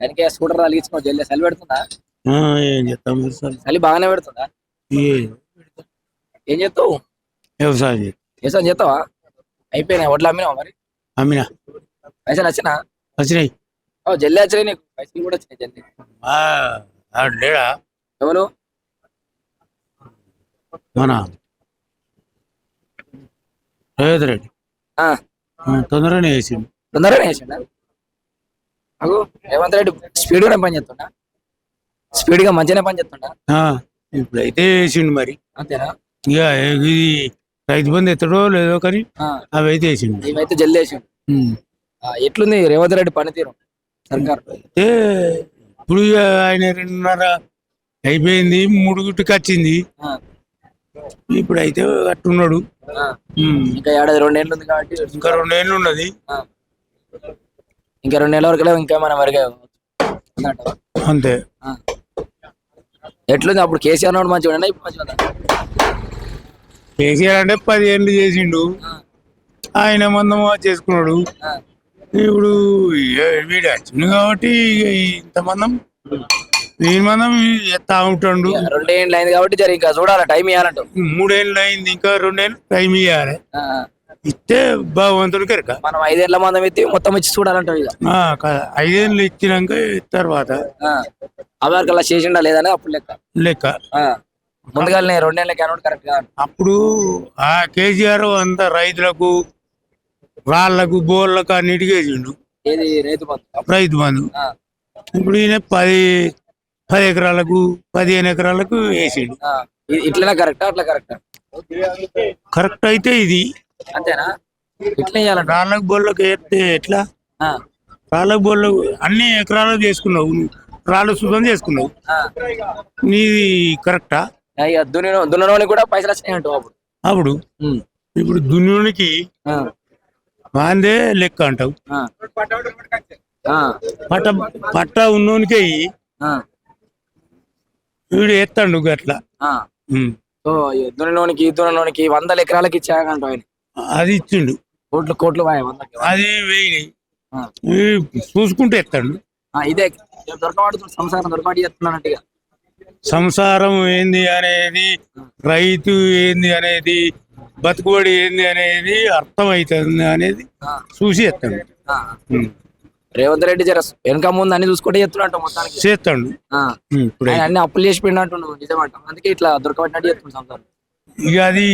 కనుక స్కూటర్ తలిగించుకో జల్లి చలి పెడుతుందా? ఏం వ్యవసాయం చలి బాగానే పెడుతుందా? ఏ- చేస్తావు? వ్యవసాయం. వ్యవసాయం చేస్తావా? అయిపోయినాయి వడ్లు అమ్మినావా మరి? అమ్మినా. పైసలు వచ్చినా? వచ్చినాయి. ఓ జల్లి వచ్చినాయి నీకు. పైసలు కూడా వచ్చినాయి జల్లి. లేడా? ఎవరు? మన రేవంత్ రెడ్డి. తొందరగానే వేసిండు తొందరగానే వేసిండా అగు రేవంత్ రెడ్డి స్పీడ్గా పని చేస్తుండా? స్పీడ్గా మంచిగానే పని చేస్తుండా? ఆ, ఇప్పుడైతే వేసిండు మరి. అంతేనా? ఇక ఇది రైతు బంధు ఎత్తడో లేదో కానీ అవి అయితే వేసిండు. ఇవైతే జల్లి వేసిండు. ఆ, ఎట్లుంది రేవంత్ రెడ్డి పనితీరు? సర్కార్. అయితే ఇప్పుడు ఇక ఆయన రెండున్నర అయిపోయింది మూడు గుట్టుకు వచ్చింది. ఆ, ఇప్పుడు అయితే అట్టున్నాడు. ఆ. ఉమ్. ఇంకా ఏడాది రెండేళ్ళు ఉంది కాబట్టి ఇంకా రెండేళ్ళు ఉన్నది. ఆ. ఇంకా రెండు నెలల వరకు ఇంకా మనం మెరుగా? అంతే. ఎట్లుంది అప్పుడు కేసీఆర్ నాడు మంచిగా ఉండే ఇప్పుడు మంచిగా ఉందా? కేసీఆర్ అంటే పది ఏళ్ళు చేసిండు ఆయన మందం చేసుకున్నాడు. ఇప్పుడు వీడు వచ్చిండు కాబట్టి ఇంత మందం వీని మందం ఎత్తా ఉంటాడు. రెండేళ్ళు అయింది కాబట్టి జర ఇంకా చూడాలి టైం ఇవ్వాలంటావు మూడేళ్ళు అయింది ఇంకా రెండేళ్ళు టైం ఇవ్వాలి. ఇస్తే భగవంతుడు కనుక. మనం ఐదేళ్ళ మందం ఎత్తి మొత్తం ఇచ్చి చూడాలంటావు ఇక. ఐదేళ్ళు ఇచ్చినాక తర్వాత. ఆధార్ కల్లా చేసిండా లేదని అప్పుడు లెక్క. లెక్క. ముందుగానే రెండేళ్ళ క్యానోట్ కరెక్ట్గా అప్పుడు ఆ కేసీఆర్ అంత రైతులకు రాళ్ళకు బోర్లకు అన్నిటికీ వేసిండు. ఏది? రైతు బంధు. రైతు బంధు. ఆ, ఇప్పుడు ఈయన పది పది ఎకరాలకు పదిహేను ఎకరాలకు వేసిండు. ఆ. ఇ- ఇట్లనే కరెక్టా? అట్లా కరెక్టా? కరెక్ట్ అయితే ఇది. అంతేనా? చేయాలంట? రాళ్ళకు బోర్లకు వేస్తే ఎట్లా? ఆ, రాళ్ళకు బోర్లకు అన్ని ఎకరాలకు చేసుకున్నావు. రాళ్ళు శుభ్రం చేసుకున్నావు. ఆ. నీది కరెక్టా? ఇక దున్న దున్నడానికి కూడా పైసలు వచ్చినాయి అంటావు అప్పుడు. అప్పుడు. ఇప్పుడు దున్నునికి ఆ, వాందే లెక్క అంటావు. పట్ట పట్ట ఉన్నోనికే వీడు ఎత్తాడు గట్లా. ఈ దున్నలోనికి దున్నలోనికి వందల ఎకరాలకి ఇచ్చాకంటావు ఆయన. అది ఇచ్చిండు. కోట్లు కోట్లు వాయ అది. ఈ చూసుకుంటే ఎత్తాడు ఆ, ఇదే. సంసారం చేస్తున్నానంటే సంసారం ఏంది అనేది రైతు ఏంది అనేది బతుకుబడి ఏంది అనేది అర్థమవుతుంది అనేది చూసి ఎత్తాడు. రేవంత్ రెడ్డి జర వెనక ముందు అన్ని చూసుకుంటే చెప్తున్నట్టు మొత్తానికి. చేస్తాడు. అన్ని అప్పులు చేసి పిండంటుండు నిజమంట. అందుకే ఇట్లా దొరకబట్టినట్టు చెప్తుంది సంసారం. ఇక అది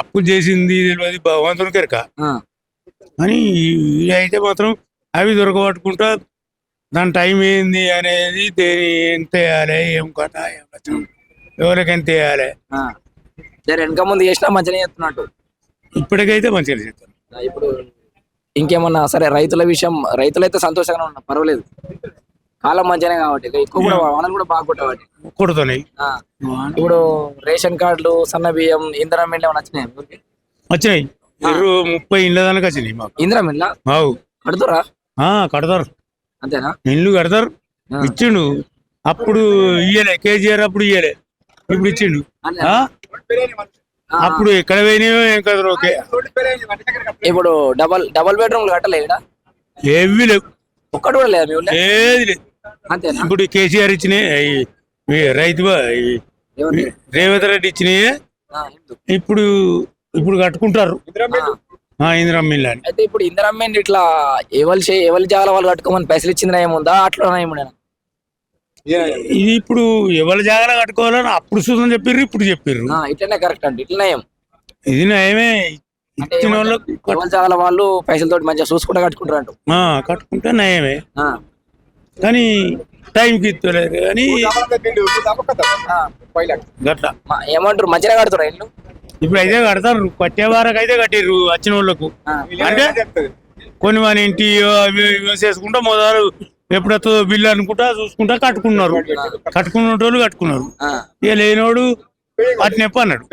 అప్పు చేసింది తెలియదు భగవంతుని కనుక అని అయితే మాత్రం అవి దొరకబట్టుకుంటా దాని టైం ఏంది అనేది దేని ఎంత వేయాలి ఏం కథ ఏం కథ ఎంత వేయాలి. జర వెనక ముందు చేసినా మంచిగా చెప్తున్నట్టు ఇప్పటికైతే మంచిగా చేస్తాను ఇప్పుడు ఇంకేమన్నా సరే రైతుల విషయం రైతులైతే సంతోషంగా ఉన్నారు పర్వాలేదు. కాలం మంచిగానే కాబట్టి. ఎక్కువ కూడా వానలు కూడా బాగా కొట్టవాటి కొడుతున్నాయి ఆ. ఇప్పుడు రేషన్ కార్డులు సన్న బియ్యం మిల్ ఏమైనా వచ్చినాయి? వచ్చినాయి. ముప్పై ఇళ్ళ దానికి వచ్చినాయి మాకు. మిల్ అవు కడుతురా? ఆ, కడతారు. అంతేనా? ఇల్లు కడతారు. ఇచ్చిండు. అప్పుడు ఇయ్యలే. కేజీఆర్ అప్పుడు ఇయ్యలే. ఇప్పుడు ఇచ్చిండు. అప్పుడు ఎక్కడ పోయినాయో ఏం కదరు ఓకే. ఇప్పుడు డబల్ డబల్ బెడ్రూమ్ కట్టలే ఇక్కడ? ఏవి లేవు. ఒక్కటి కూడా లేదు ఏది లేదు. ఇప్పుడు కేసీఆర్ ఈ రైతు? రేవంత్ రెడ్డి ఇచ్చినాయి. ఇప్పుడు ఇప్పుడు కట్టుకుంటారు. ఆ. ఆ ఇందిరా మిల్ అని. అయితే ఇప్పుడు ఇందిరమ్మ ఇట్లా ఎవరి చే ఎవరి జాగాల వాళ్ళు కట్టుకోమని పైసలు ఇచ్చింది ఏముందా అట్లా ఇది ఇప్పుడు ఎవరి జాగ్రత్త కట్టుకోవాలని అప్పుడు చూద్దాం చెప్పిర్రు ఇప్పుడు చెప్పిర్రు. ఆ, ఇట్లనే కరెక్ట్ అండి. ఇట్లనే ఏం ఇది నయమే. అంటే ఇచ్చిన ఎవరి జాగాల వాళ్ళు పైసలతోటి మంచిగా చూసుకుంటా కట్టుకుంటారు అంటూ ఆ, కట్టుకుంటే నయమే. ఆ. కానీ టైంకి ఇస్తలేరు. కానీ. గట్ల. మా- ఏమంటారు? మంచిగా కడుతురా ఇల్లు? ఇప్పుడు అయితే కడతారు. కట్టే వారకు అయితే కట్టిర్రు వచ్చిన వాళ్ళకు. అంటే కొన్ని మన ఇంటి చేసుకుంటా మొదలు ఎప్పుడొస్తుందో బిల్లు అనుకుంటా చూసుకుంటా కట్టుకున్నారు. కట్టుకున్న వాళ్ళు కట్టుకున్నారు. ఇక లేనోడు అట్నెప్ప అన్నాడు.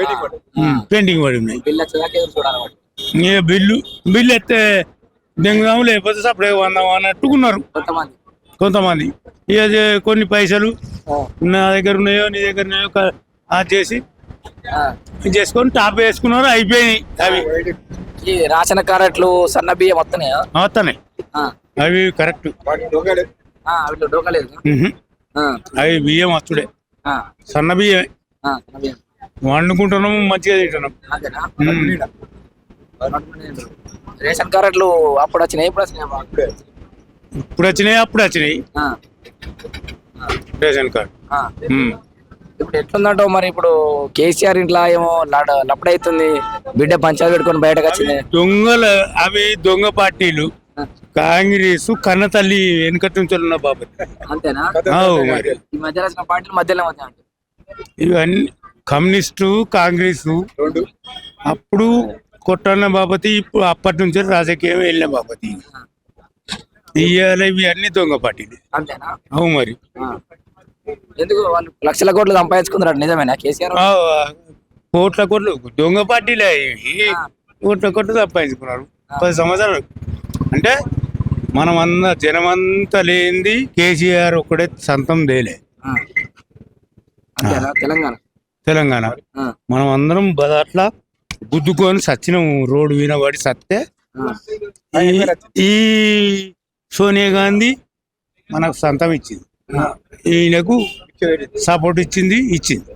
పెండింగ్ పడి. ఉన్నాయి. బిల్లు బిల్లు బిల్లు ఎత్తే దెంగుదాము లేకపోతే సపరేట్ వందాం అన్నట్టుకున్నారు కొంతమంది. ఇక అది కొన్ని పైసలు. నా దగ్గర ఉన్నాయో నీ దగ్గర ఉన్నాయో అది చేసి ఆ. ఇది చేసుకొని టాప్ వేసుకున్నారు అయిపోయినాయి అవి. ఈ రాసిన కారట్లు సన్న బియ్యం వస్తున్నాయా వస్తున్నాయి ఆ. అవి కరెక్ట్. ఆ, వీళ్ళు డోకలేదు ఉహు. ఆ, అవి బియ్యం అచ్చుడే ఆ, సన్న బియ్యమే. ఆ, నవ్యం. వండుకుంటున్నాం మంచిగా తింటున్నాం. రేషన్ కార్డులు అప్పుడు వచ్చినాయి ఇప్పుడు వచ్చినాయి అప్పుడు ఇప్పుడు వచ్చినాయి? అప్పుడు వచ్చినాయి. ఆ, రేషన్ కార్డు. ఉమ్. ఇప్పుడు ఎట్లుందంటావు మరి? ఇప్పుడు కేసీఆర్ ఇంట్లో ఏమో లడ లప్పుడైతుంది బిడ్డ పంచాయతీ పెట్టుకొని బయటకు వచ్చింది. దొంగల అవి దొంగ పార్టీలు. కాంగ్రెస్ కన్న తల్లి వెనుకటి నుంచి ఉన్న బాబు. అంతేనా? మరి. ఈ వచ్చిన పార్టీలు మధ్యలో మధ్య ఇవన్నీ కమ్యూనిస్టు కాంగ్రెస్ అప్పుడు కొట్టన్న బాపతి ఇప్పుడు అప్పటి నుంచి రాజకీయం వెళ్ళిన బాపతి ఇవాళ ఇవి అన్ని దొంగ పార్టీలు. అంతేనా? అవు మరి. ఎందుకు వాళ్ళు లక్షల కోట్లు సంపాదించుకున్నారు నిజమేనా? కేసీఆర్ ఆ, కోట్ల కోట్లు. దొంగ పార్టీలే ఇవి కోట్ల కోట్లు సంపాదించుకున్నారు. పది సంవత్సరాలు. అంటే మనం అంద జనమంతా లేనిది కేసీఆర్ ఒక్కడే సొంతం దేలే ఆ. అంతేనా? తెలంగాణ. తెలంగాణ. ఆ, మనం అందరం బదాట్ల గుద్దుకొని సచ్చినాం రోడ్డు వినబడి సత్తే ఆ. ఈ- ఈ సోనియా గాంధీ మనకు సంతం ఇచ్చింది. ఈయనకు సపోర్ట్ ఇచ్చింది ఇచ్చింది.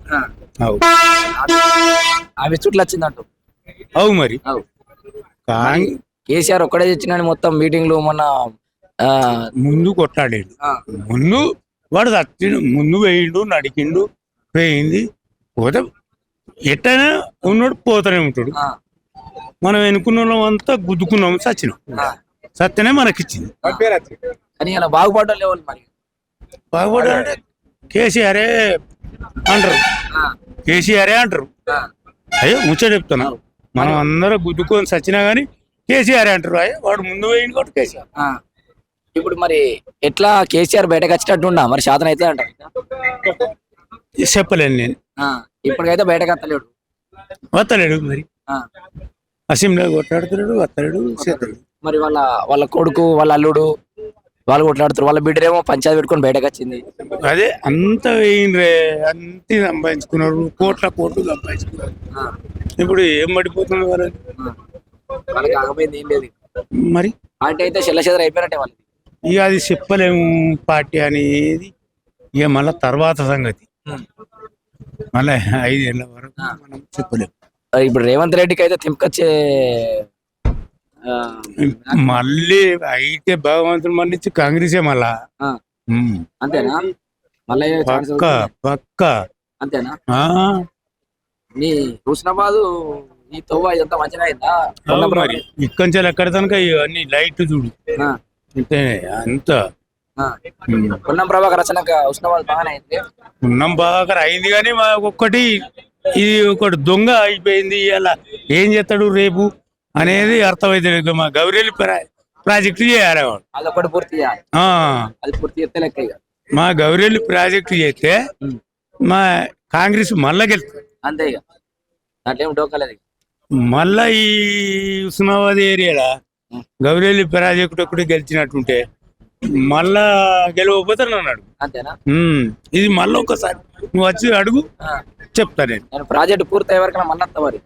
అవు. చుట్లు వచ్చిందంటూ. అవు మరి. కేసీఆర్ ఒక్కడే తెచ్చినాడు మొత్తం మీటింగ్లు మొన్న ఆ, ముందు కొట్లాడాడు ఆ, ముందు వాడు చచ్చిండు ముందు వేయిండు నడికిండు వేయింది. పోతే ఎట్టైనా ఉన్నాడు పోతూనే ఉంటాడు. మనం ఎన్నుకున్న వాళ్ళం అంతా గుద్దుకున్నాం సచ్చినాం ఆ. సత్యనే మనకిచ్చింది. కానీ ఇలా బాగుపడ్డ లేవాలి మరి. బాగుపడాడు కేసీఆరే అంటారు. ఆ, కేసీఆరే అంటారు. అయ్యో ముచ్చట చెప్తున్నా. మనం అందరం గుద్దుకొని సచ్చినా గానీ కేసీఆర్ అంటారు. అయ్యో వాడు ముందు వేయండి కాబట్టి కేసీఆర్. ఆ. ఇప్పుడు మరి ఎట్లా కేసీఆర్ బయటకు వచ్చేటట్టు ఉండా మరి శాతం అయితే అంటారు. చెప్పలేను నేను. ఆ, ఇప్పటికైతే బయటకు వస్తలేడు. వత్తలేడు మరి. ఆ, అసెంబ్లీలో కొట్లాడుతున్నాడు వత్తలేడు చేస్తాడు మరి వాళ్ళ వాళ్ళ కొడుకు వాళ్ళ అల్లుడు వాళ్ళు కొట్లాడుతారు వాళ్ళ బిడ్డరేమో పంచాయతీ పెట్టుకొని బయటకు వచ్చింది అదే అంత వేయండ్రే అంతే సంపాదించుకున్నారు. కోట్ల కోట్లు సంపాదించుకున్నారు. ఇప్పుడు ఏం పడిపోతున్నారు వాళ్ళు ఆ. వాళ్ళకి ఆగపోయింది ఏం లేదు. మరి? పార్టీ అయితే చెల్లచెదర అయిపోయినట్టే వాళ్ళకి ఇక అది చెప్పలేము పార్టీ అనేది. ఇక మళ్ళా తర్వాత సంగతి. మళ్ళీ ఐదేళ్ళ వరకు మనం చెప్పలేము. ఇప్పుడు రేవంత్ రెడ్డికి అయితే తింపకొచ్చే మళ్ళీ అయితే భగవంతుడు మళ్ళీ కాంగ్రెసే మళ్ళా. అంతేనా? మళ్ళీ పక్క పక్క. అంతేనా? నీ హుస్నాబాద్ ఈ తవ్వ ఇదంతా మంచిగా అయిందా? మరి. ఇక్కడి నుంచి ఎక్కడ తనక ఇవన్నీ లైట్ చూడు. అంతే. అంత. పొన్నం ప్రభాకర్ రచనక హుస్నాబాద్ బాగానే అయింది. ఉన్నాం బాగా అయింది కానీ ఒక్కటి ఇది ఒకటి దొంగ అయిపోయింది ఇలా ఏం చేస్తాడు రేపు? అనేది అర్థమైతే మా గౌరెల్లి ప్రా- ప్రాజెక్టు చేయాలి పూర్తి చేయాలి. ఆ, అది పూర్తి చేస్తే లెక్క ఇక. మా గౌరెల్లి ప్రాజెక్టు చేస్తే. మా కాంగ్రెస్ మళ్ళా గెలుస్తుంది. అంతే ఇక. దాంట్లో ఏం డోకలేదు ఇక. మళ్ళా ఈ ఉస్మానాబాద్ ఏరియాలో ఉమ్. గౌరెల్లి ప్రాజెక్టు ఒకటి గెలిచినట్టుంటే మళ్ళా గెలవపోతాను అన్నాడు. అంతేనా? ఉమ్, ఇది మళ్ళీ ఒకసారి నువ్వు వచ్చి అడుగు ఆ. చెప్తా నేను. నేను ప్రాజెక్ట్ పూర్తి అయ్యే వరకు మళ్ళీ వస్తా మరి.